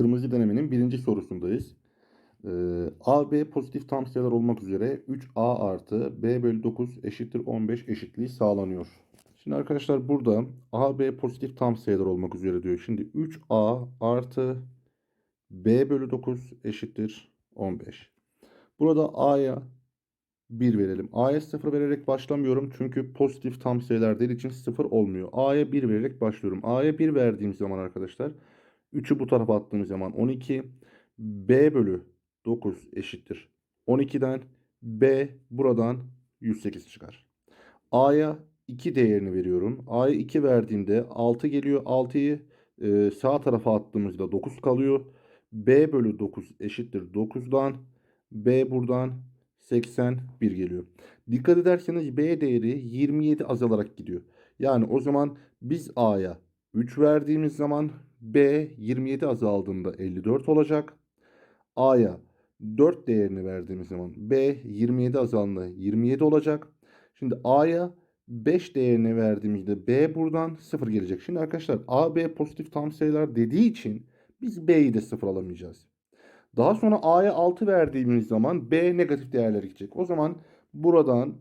Kırmızı denemenin birinci sorusundayız. Ee, A, B pozitif tam sayılar olmak üzere 3A artı B bölü 9 eşittir 15 eşitliği sağlanıyor. Şimdi arkadaşlar burada A, B pozitif tam sayılar olmak üzere diyor. Şimdi 3A artı B bölü 9 eşittir 15. Burada A'ya 1 verelim. A'ya 0 vererek başlamıyorum. Çünkü pozitif tam sayılar değil için 0 olmuyor. A'ya 1 vererek başlıyorum. A'ya 1 verdiğim zaman arkadaşlar 3'ü bu tarafa attığım zaman 12. B bölü 9 eşittir. 12'den B buradan 108 çıkar. A'ya 2 değerini veriyorum. A'ya 2 verdiğimde 6 geliyor. 6'yı e, sağ tarafa attığımızda 9 kalıyor. B bölü 9 eşittir 9'dan. B buradan 81 geliyor. Dikkat ederseniz B değeri 27 azalarak gidiyor. Yani o zaman biz A'ya 3 verdiğimiz zaman B 27 azaldığında 54 olacak. A'ya 4 değerini verdiğimiz zaman B 27 azaldığında 27 olacak. Şimdi A'ya 5 değerini verdiğimizde B buradan 0 gelecek. Şimdi arkadaşlar A, B pozitif tam sayılar dediği için biz B'yi de 0 alamayacağız. Daha sonra A'ya 6 verdiğimiz zaman B negatif değerlere gidecek. O zaman buradan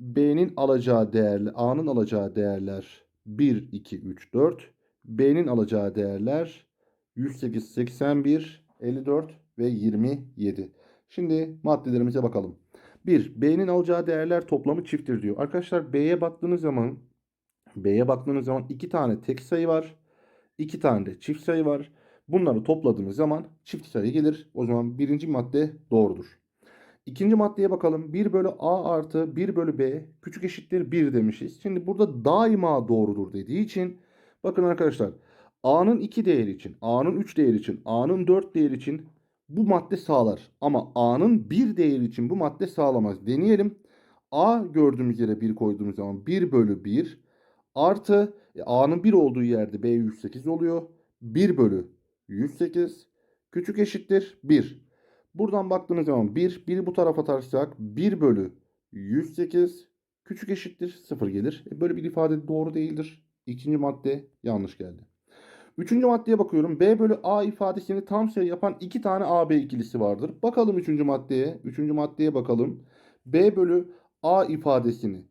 B'nin alacağı değerler, A'nın alacağı değerler 1, 2, 3, 4. B'nin alacağı değerler 108, 81, 54 ve 27. Şimdi maddelerimize bakalım. 1. B'nin alacağı değerler toplamı çifttir diyor. Arkadaşlar B'ye baktığınız zaman B'ye baktığınız zaman 2 tane tek sayı var. 2 tane de çift sayı var. Bunları topladığımız zaman çift sayı gelir. O zaman birinci madde doğrudur. İkinci maddeye bakalım. 1 bölü A artı 1 bölü B küçük eşittir 1 demişiz. Şimdi burada daima doğrudur dediği için bakın arkadaşlar A'nın 2 değeri için, A'nın 3 değeri için, A'nın 4 değeri için bu madde sağlar. Ama A'nın 1 değeri için bu madde sağlamaz. Deneyelim. A gördüğümüz yere 1 koyduğumuz zaman 1 bölü 1 artı e, A'nın 1 olduğu yerde B 108 oluyor. 1 bölü 108 küçük eşittir 1. Buradan baktığınız zaman 1, 1'i bu tarafa atarsak 1 bölü 108 küçük eşittir 0 gelir. E, böyle bir ifade doğru değildir. İkinci madde yanlış geldi. Üçüncü maddeye bakıyorum. B bölü A ifadesini tam sayı yapan iki tane AB ikilisi vardır. Bakalım üçüncü maddeye. Üçüncü maddeye bakalım. B bölü A ifadesini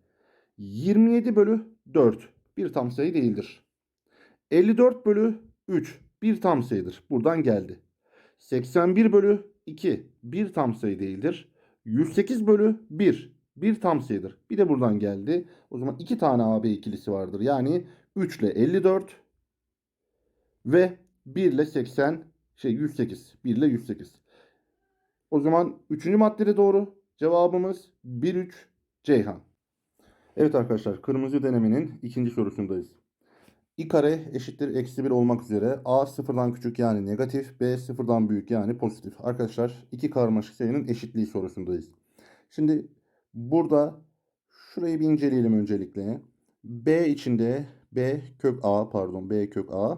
27 bölü 4 bir tam sayı değildir. 54 bölü 3 bir tam sayıdır. Buradan geldi. 81 bölü 2 bir tam sayı değildir. 108 bölü 1 bir tam sayıdır. Bir de buradan geldi. O zaman iki tane AB ikilisi vardır. Yani 3 ile 54 ve 1 ile 80 şey 108. 1 ile 108. O zaman 3. maddede doğru. Cevabımız 1-3 Ceyhan. Evet arkadaşlar kırmızı denemenin ikinci sorusundayız. i kare eşittir eksi 1 olmak üzere a sıfırdan küçük yani negatif b sıfırdan büyük yani pozitif. Arkadaşlar iki karmaşık sayının eşitliği sorusundayız. Şimdi burada şurayı bir inceleyelim öncelikle. B içinde b kök a pardon b kök a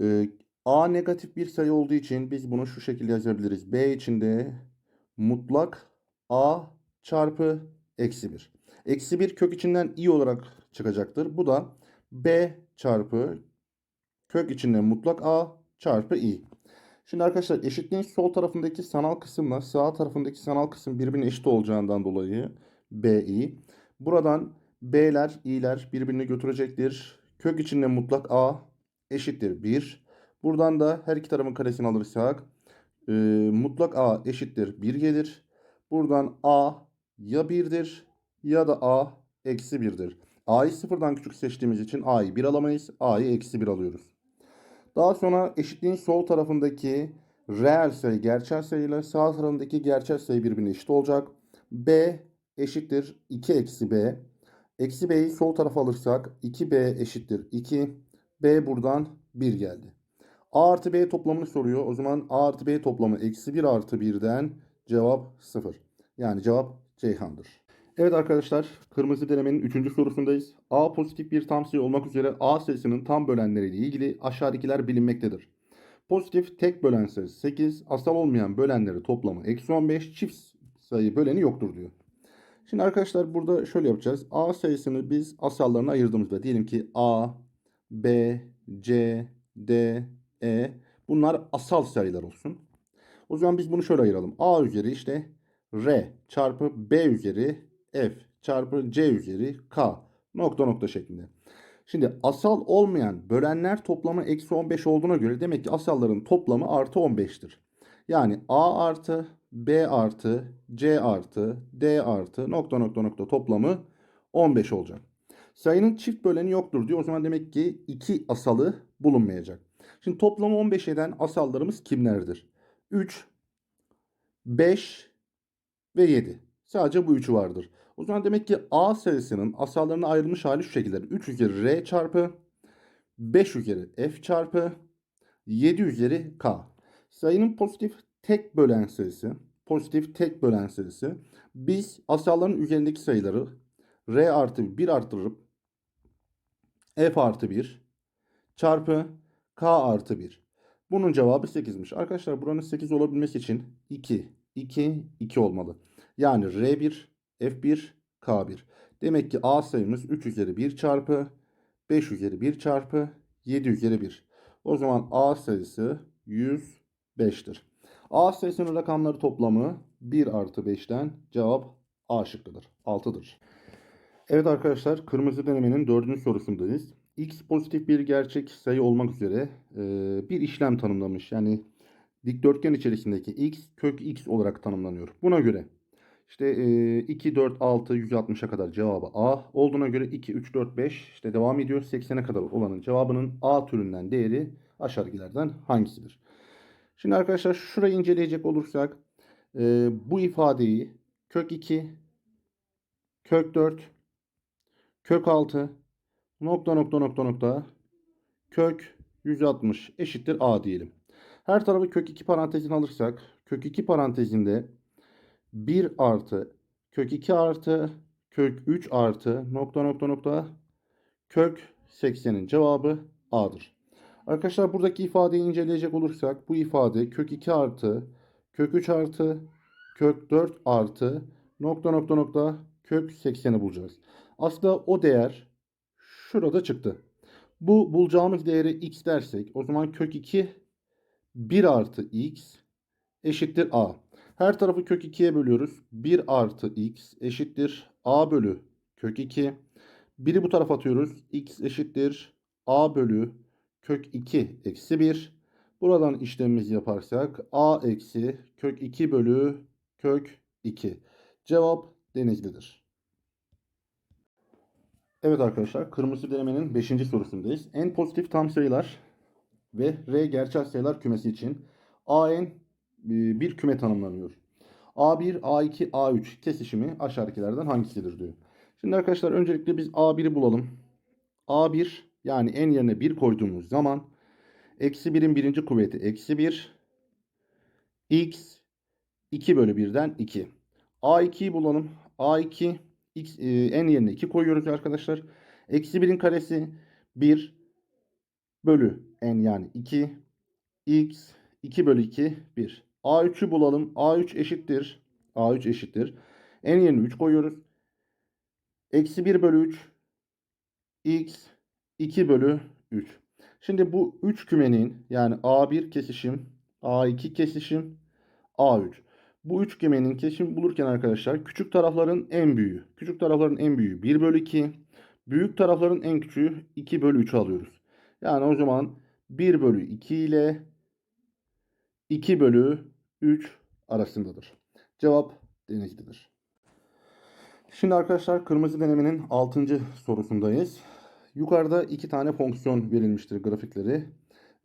ee, A negatif bir sayı olduğu için biz bunu şu şekilde yazabiliriz. B içinde mutlak A çarpı eksi 1. Eksi 1 kök içinden i olarak çıkacaktır. Bu da B çarpı kök içinde mutlak A çarpı i. Şimdi arkadaşlar eşitliğin sol tarafındaki sanal kısımla sağ tarafındaki sanal kısım birbirine eşit olacağından dolayı BI. Buradan B'ler, i'ler birbirini götürecektir. Kök içinde mutlak A eşittir 1. Buradan da her iki tarafın karesini alırsak e, mutlak A eşittir 1 gelir. Buradan A ya 1'dir ya da A eksi 1'dir. A'yı sıfırdan küçük seçtiğimiz için A'yı 1 alamayız. A'yı eksi 1 alıyoruz. Daha sonra eşitliğin sol tarafındaki reel sayı gerçel sayıyla sağ tarafındaki gerçel sayı birbirine eşit olacak. B eşittir 2 eksi B. Eksi B'yi sol tarafa alırsak 2B eşittir 2. B buradan 1 geldi. A artı B toplamını soruyor. O zaman A artı B toplamı eksi 1 artı 1'den cevap 0. Yani cevap Ceyhan'dır. Evet arkadaşlar kırmızı denemenin 3. sorusundayız. A pozitif bir tam sayı olmak üzere A sayısının tam bölenleriyle ilgili aşağıdakiler bilinmektedir. Pozitif tek bölen sayı 8, asal olmayan bölenleri toplamı eksi 15, çift sayı böleni yoktur diyor. Şimdi arkadaşlar burada şöyle yapacağız. A sayısını biz asallarına ayırdığımızda diyelim ki A, B, C, D, E. Bunlar asal sayılar olsun. O zaman biz bunu şöyle ayıralım. A üzeri işte R çarpı B üzeri F çarpı C üzeri K nokta nokta şeklinde. Şimdi asal olmayan bölenler toplamı eksi 15 olduğuna göre demek ki asalların toplamı artı 15'tir. Yani A artı B artı C artı D artı nokta nokta nokta toplamı 15 olacak. Sayının çift böleni yoktur diyor. O zaman demek ki 2 asalı bulunmayacak. Şimdi toplamı 15 eden asallarımız kimlerdir? 3, 5 ve 7. Sadece bu üçü vardır. O zaman demek ki A sayısının asallarına ayrılmış hali şu şekilde. 3 üzeri R çarpı 5 üzeri F çarpı 7 üzeri K. Sayının pozitif tek bölen sayısı, pozitif tek bölen sayısı. Biz asalların üzerindeki sayıları R artı 1 artırıp F artı 1 çarpı K artı 1. Bunun cevabı 8'miş. Arkadaşlar buranın 8 olabilmesi için 2, 2, 2 olmalı. Yani R1, F1, K1. Demek ki A sayımız 3 üzeri 1 çarpı 5 üzeri 1 çarpı 7 üzeri 1. O zaman A sayısı 105'tir. A sayısının rakamları toplamı 1 artı 5'ten cevap A şıkkıdır. 6'dır. Evet arkadaşlar kırmızı denemenin dördüncü sorusundayız. X pozitif bir gerçek sayı olmak üzere e, bir işlem tanımlamış. Yani dikdörtgen içerisindeki x kök x olarak tanımlanıyor. Buna göre işte e, 2, 4, 6, 160'a kadar cevabı A olduğuna göre 2, 3, 4, 5 işte devam ediyor. 80'e kadar olanın cevabının A türünden değeri aşağıdakilerden hangisidir? Şimdi arkadaşlar şurayı inceleyecek olursak e, bu ifadeyi kök 2, kök 4, kök 6, nokta nokta nokta nokta kök 160 eşittir A diyelim. Her tarafı kök 2 parantezine alırsak kök 2 parantezinde 1 artı kök 2 artı kök 3 artı nokta nokta nokta kök 80'in cevabı A'dır. Arkadaşlar buradaki ifadeyi inceleyecek olursak bu ifade kök 2 artı kök 3 artı kök 4 artı nokta nokta nokta kök 80'i bulacağız. Aslında o değer şurada çıktı. Bu bulacağımız değeri x dersek o zaman kök 2 1 artı x eşittir a. Her tarafı kök 2'ye bölüyoruz. 1 artı x eşittir a bölü kök 2. 1'i bu tarafa atıyoruz. x eşittir a bölü kök 2 eksi 1. Buradan işlemimizi yaparsak a eksi kök 2 bölü kök 2. Cevap denizlidir. Evet arkadaşlar kırmızı denemenin 5. sorusundayız. En pozitif tam sayılar ve R gerçel sayılar kümesi için AN e, bir küme tanımlanıyor. A1, A2, A3 kesişimi aşağıdakilerden hangisidir diyor. Şimdi arkadaşlar öncelikle biz A1'i bulalım. A1 yani en yerine 1 koyduğumuz zaman eksi 1'in birinci kuvveti eksi 1 x 2 bölü 1'den 2. A2'yi bulalım. A2 x e, en yerine 2 koyuyoruz arkadaşlar. Eksi 1'in karesi 1 bölü n yani 2 x 2 bölü 2 1. A3'ü bulalım. A3 eşittir. A3 eşittir. En yerine 3 koyuyoruz. Eksi 1 bölü 3 x 2 bölü 3. Şimdi bu 3 kümenin yani A1 kesişim, A2 kesişim, A3. Bu üç kümenin kesişim bulurken arkadaşlar küçük tarafların en büyüğü. Küçük tarafların en büyüğü 1 bölü 2. Büyük tarafların en küçüğü 2 bölü 3 alıyoruz. Yani o zaman 1 bölü 2 ile 2 bölü 3 arasındadır. Cevap denizlidir. Şimdi arkadaşlar kırmızı denemenin 6. sorusundayız. Yukarıda iki tane fonksiyon verilmiştir grafikleri.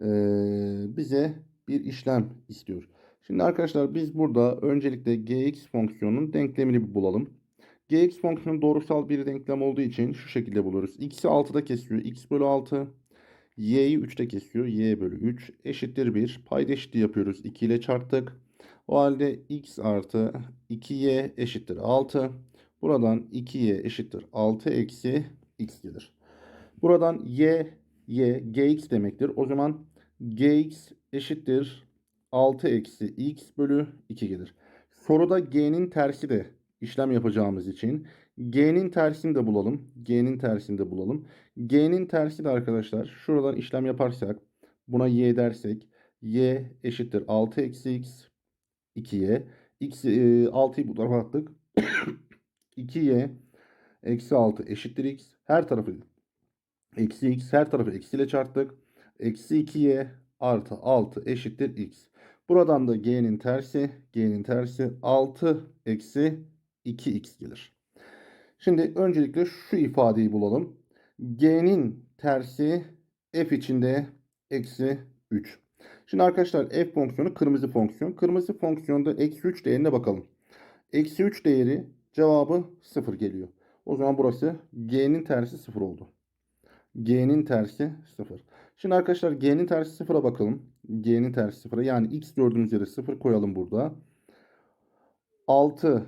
Ee, bize bir işlem istiyor. Şimdi arkadaşlar biz burada öncelikle gx fonksiyonunun denklemini bulalım. gx fonksiyonu doğrusal bir denklem olduğu için şu şekilde buluruz. x'i 6'da kesiyor. x bölü 6. y'yi 3'te kesiyor. y bölü 3 eşittir 1. Payda eşitliği yapıyoruz. 2 ile çarptık. O halde x artı 2y eşittir 6. Buradan 2y eşittir 6 eksi x gelir. Buradan y, y, gx demektir. O zaman gx eşittir 6 eksi x bölü 2 gelir. Soruda g'nin tersi de işlem yapacağımız için g'nin tersini de bulalım. g'nin tersini de bulalım. g'nin tersi de arkadaşlar şuradan işlem yaparsak buna y dersek y eşittir 6 eksi x 2y. x e, 6'yı bu tarafa attık. 2y eksi 6 eşittir x. Her tarafı eksi x. Her tarafı eksiyle çarptık. Eksi 2y artı 6 eşittir x. Buradan da g'nin tersi, g'nin tersi 6 eksi 2x gelir. Şimdi öncelikle şu ifadeyi bulalım. G'nin tersi f içinde eksi 3. Şimdi arkadaşlar f fonksiyonu kırmızı fonksiyon. Kırmızı fonksiyonda eksi 3 değerine bakalım. Eksi 3 değeri cevabı 0 geliyor. O zaman burası g'nin tersi 0 oldu. G'nin tersi 0. Şimdi arkadaşlar G'nin tersi 0'a bakalım. G'nin tersi 0'a yani X gördüğümüz yere 0 koyalım burada. 6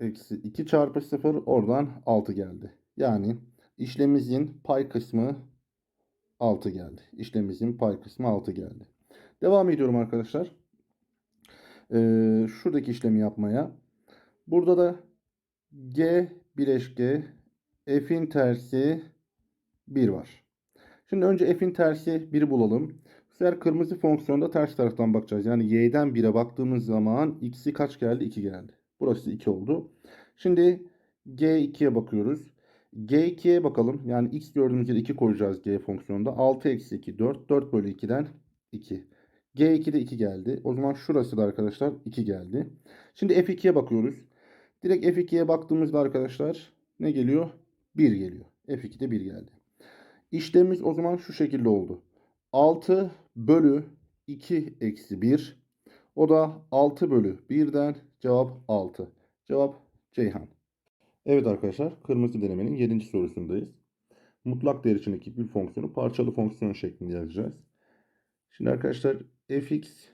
eksi 2 çarpı 0 oradan 6 geldi. Yani işlemimizin pay kısmı 6 geldi. İşlemimizin pay kısmı 6 geldi. Devam ediyorum arkadaşlar. Ee, şuradaki işlemi yapmaya. Burada da G bileşke F'in tersi 1 var. Şimdi önce f'in tersi 1'i bulalım. Bu kırmızı fonksiyonda ters taraftan bakacağız. Yani y'den 1'e baktığımız zaman x'i kaç geldi? 2 geldi. Burası 2 oldu. Şimdi g2'ye bakıyoruz. g2'ye bakalım. Yani x gördüğümüz yere 2 koyacağız g fonksiyonda. 6 eksi 2 4. 4 bölü 2'den 2. g2'de 2 geldi. O zaman şurası da arkadaşlar 2 geldi. Şimdi f2'ye bakıyoruz. Direkt f2'ye baktığımızda arkadaşlar ne geliyor? 1 geliyor. f2'de 1 geldi. İşlemimiz o zaman şu şekilde oldu. 6 bölü 2 eksi 1. O da 6 bölü 1'den cevap 6. Cevap Ceyhan. Evet arkadaşlar kırmızı denemenin 7. sorusundayız. Mutlak değer içindeki bir fonksiyonu parçalı fonksiyon şeklinde yazacağız. Şimdi arkadaşlar fx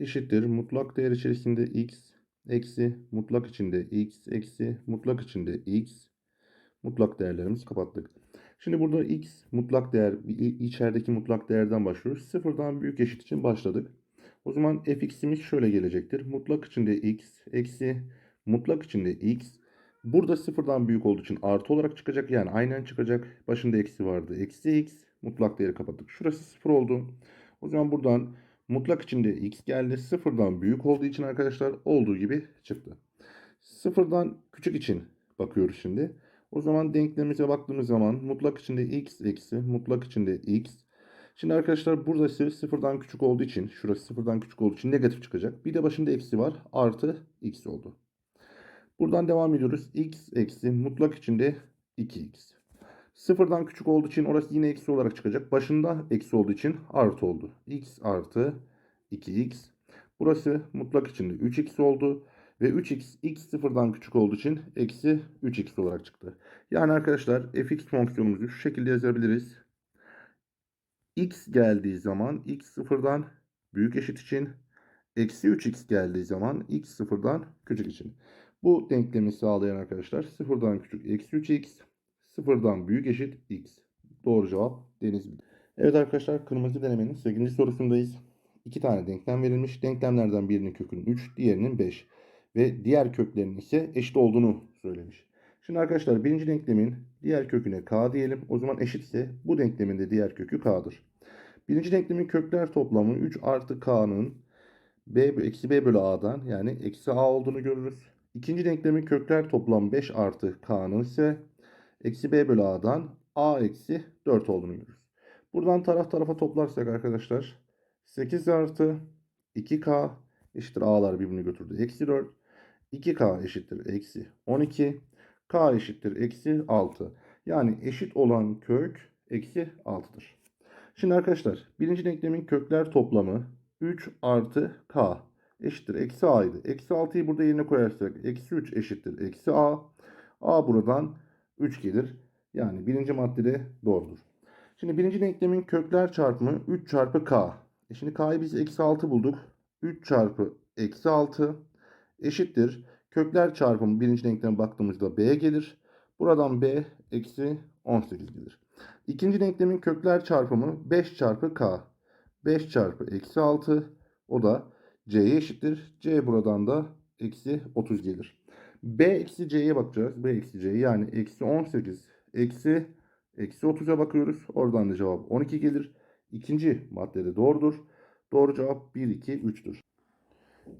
eşittir mutlak değer içerisinde x eksi mutlak içinde x eksi mutlak içinde x mutlak değerlerimizi kapattık. Şimdi burada x mutlak değer içerideki mutlak değerden başlıyoruz. Sıfırdan büyük eşit için başladık. O zaman fx'imiz şöyle gelecektir. Mutlak içinde x eksi mutlak içinde x. Burada sıfırdan büyük olduğu için artı olarak çıkacak. Yani aynen çıkacak. Başında eksi vardı. Eksi x mutlak değeri kapattık. Şurası sıfır oldu. O zaman buradan mutlak içinde x geldi. Sıfırdan büyük olduğu için arkadaşlar olduğu gibi çıktı. Sıfırdan küçük için bakıyoruz şimdi. O zaman denklemimize baktığımız zaman mutlak içinde x eksi mutlak içinde x. Şimdi arkadaşlar burası sıfırdan küçük olduğu için şurası sıfırdan küçük olduğu için negatif çıkacak. Bir de başında eksi var artı x oldu. Buradan devam ediyoruz. x eksi mutlak içinde 2x. Sıfırdan küçük olduğu için orası yine eksi olarak çıkacak. Başında eksi olduğu için artı oldu. x artı 2x. Burası mutlak içinde 3x oldu. Ve 3x x sıfırdan küçük olduğu için eksi 3x olarak çıktı. Yani arkadaşlar fx fonksiyonumuzu şu şekilde yazabiliriz. x geldiği zaman x sıfırdan büyük eşit için eksi 3x geldiği zaman x sıfırdan küçük için. Bu denklemi sağlayan arkadaşlar sıfırdan küçük eksi 3x sıfırdan büyük eşit x. Doğru cevap deniz. Evet arkadaşlar kırmızı denemenin 8. sorusundayız. İki tane denklem verilmiş. Denklemlerden birinin kökünün 3, diğerinin 5 ve diğer köklerinin ise eşit olduğunu söylemiş. Şimdi arkadaşlar birinci denklemin diğer köküne k diyelim. O zaman eşitse bu denklemin de diğer kökü k'dır. Birinci denklemin kökler toplamı 3 artı k'nın b eksi b bölü a'dan yani eksi a olduğunu görürüz. İkinci denklemin kökler toplamı 5 artı k'nın ise eksi b bölü a'dan a eksi 4 olduğunu görürüz. Buradan taraf tarafa toplarsak arkadaşlar 8 artı 2k eşittir a'lar birbirini götürdü. Eksi 4 2k eşittir eksi 12. k eşittir eksi 6. Yani eşit olan kök eksi 6'dır. Şimdi arkadaşlar birinci denklemin kökler toplamı 3 artı k eşittir eksi a idi. Eksi 6'yı burada yerine koyarsak eksi 3 eşittir eksi a. a buradan 3 gelir. Yani birinci maddede doğrudur. Şimdi birinci denklemin kökler çarpımı 3 çarpı k. E şimdi k'yı biz eksi 6 bulduk. 3 çarpı eksi 6 eşittir. Kökler çarpımı birinci denkleme baktığımızda b gelir. Buradan b eksi 18 gelir. İkinci denklemin kökler çarpımı 5 çarpı k. 5 çarpı eksi 6 o da c'ye eşittir. c buradan da eksi 30 gelir. b eksi c'ye bakacağız. b eksi c yani eksi 18 eksi eksi 30'a bakıyoruz. Oradan da cevap 12 gelir. İkinci maddede doğrudur. Doğru cevap 1, 2, 3'tür.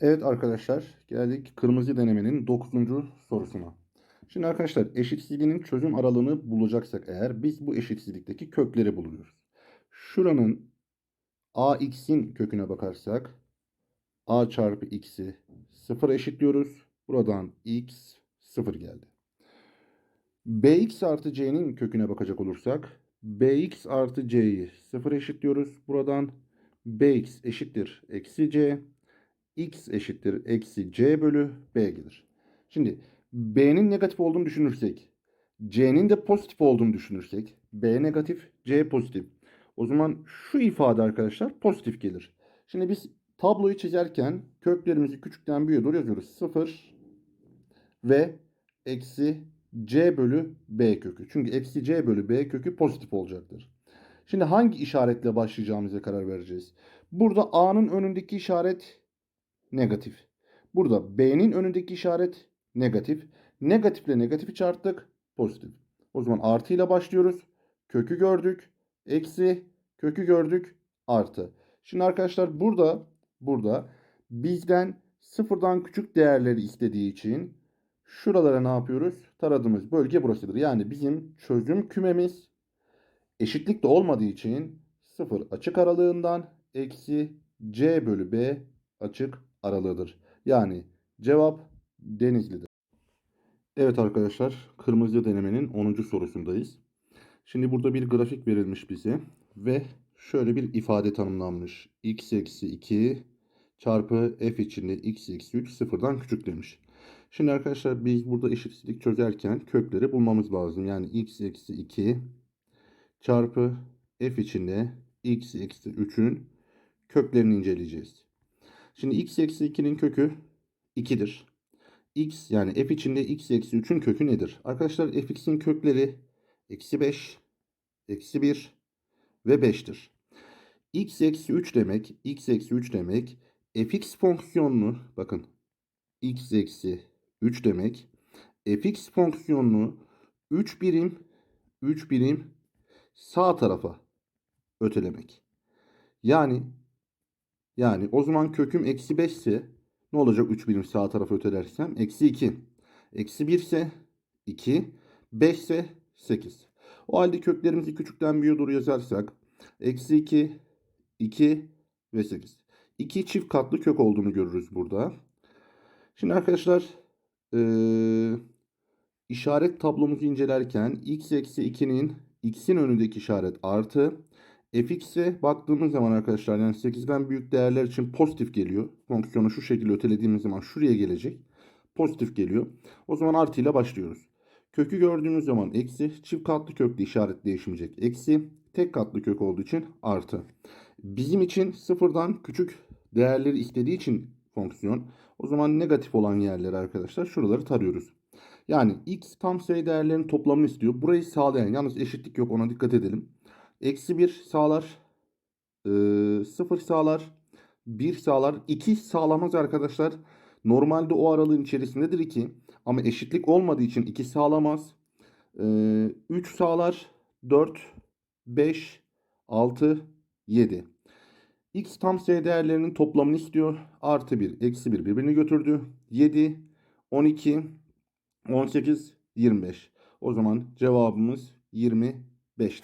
Evet arkadaşlar geldik kırmızı denemenin 9. sorusuna. Şimdi arkadaşlar eşitsizliğinin çözüm aralığını bulacaksak eğer biz bu eşitsizlikteki kökleri buluyoruz. Şuranın ax'in köküne bakarsak a çarpı x'i 0 eşitliyoruz. Buradan x 0 geldi. bx artı c'nin köküne bakacak olursak bx artı c'yi 0 eşitliyoruz. Buradan bx eşittir eksi c x eşittir eksi c bölü b gelir. Şimdi b'nin negatif olduğunu düşünürsek, c'nin de pozitif olduğunu düşünürsek, b negatif, c pozitif. O zaman şu ifade arkadaşlar pozitif gelir. Şimdi biz tabloyu çizerken köklerimizi küçükten büyüğe doğru yazıyoruz. 0 ve eksi c bölü b kökü. Çünkü eksi c bölü b kökü pozitif olacaktır. Şimdi hangi işaretle başlayacağımıza karar vereceğiz. Burada a'nın önündeki işaret negatif. Burada B'nin önündeki işaret negatif. Negatifle negatifi çarptık. Pozitif. O zaman artı ile başlıyoruz. Kökü gördük. Eksi. Kökü gördük. Artı. Şimdi arkadaşlar burada burada bizden sıfırdan küçük değerleri istediği için şuralara ne yapıyoruz? Taradığımız bölge burasıdır. Yani bizim çözüm kümemiz eşitlik de olmadığı için sıfır açık aralığından eksi c bölü b açık aralığıdır. Yani cevap Denizli'dir. Evet arkadaşlar kırmızı denemenin 10. sorusundayız. Şimdi burada bir grafik verilmiş bize ve şöyle bir ifade tanımlanmış. x eksi 2 çarpı f içinde x eksi 3 sıfırdan küçük demiş. Şimdi arkadaşlar biz burada eşitsizlik çözerken kökleri bulmamız lazım. Yani x eksi 2 çarpı f içinde x eksi 3'ün köklerini inceleyeceğiz. Şimdi x eksi 2'nin kökü 2'dir. x yani f içinde x eksi 3'ün kökü nedir? Arkadaşlar fx'in kökleri eksi 5, eksi 1 ve 5'tir. x eksi 3 demek, x eksi 3 demek fx fonksiyonunu bakın x eksi 3 demek fx fonksiyonunu 3 birim 3 birim sağ tarafa ötelemek. Yani yani o zaman köküm eksi 5 ise ne olacak 3 birim sağ tarafa ötelersem? Eksi 2. Eksi 1 ise 2. 5 ise 8. O halde köklerimizi küçükten büyüğe doğru yazarsak eksi 2, 2 ve 8. 2 çift katlı kök olduğunu görürüz burada. Şimdi arkadaşlar ee, işaret tablomuzu incelerken x eksi 2'nin x'in önündeki işaret artı fx'e baktığımız zaman arkadaşlar yani 8'den büyük değerler için pozitif geliyor. Fonksiyonu şu şekilde ötelediğimiz zaman şuraya gelecek. Pozitif geliyor. O zaman artı ile başlıyoruz. Kökü gördüğümüz zaman eksi. Çift katlı köklü işaret değişmeyecek. Eksi. Tek katlı kök olduğu için artı. Bizim için sıfırdan küçük değerleri istediği için fonksiyon. O zaman negatif olan yerleri arkadaşlar şuraları tarıyoruz. Yani x tam sayı değerlerinin toplamını istiyor. Burayı sağlayan yalnız eşitlik yok ona dikkat edelim. Eksi 1 sağlar. E, 0 sağlar. 1 sağlar. 2 sağlamaz arkadaşlar. Normalde o aralığın içerisindedir 2. Ama eşitlik olmadığı için 2 sağlamaz. E, 3 sağlar. 4, 5, 6, 7. X tam sayı değerlerinin toplamını istiyor. Artı 1, eksi 1 birbirini götürdü. 7, 12, 18, 25. O zaman cevabımız 25'tir.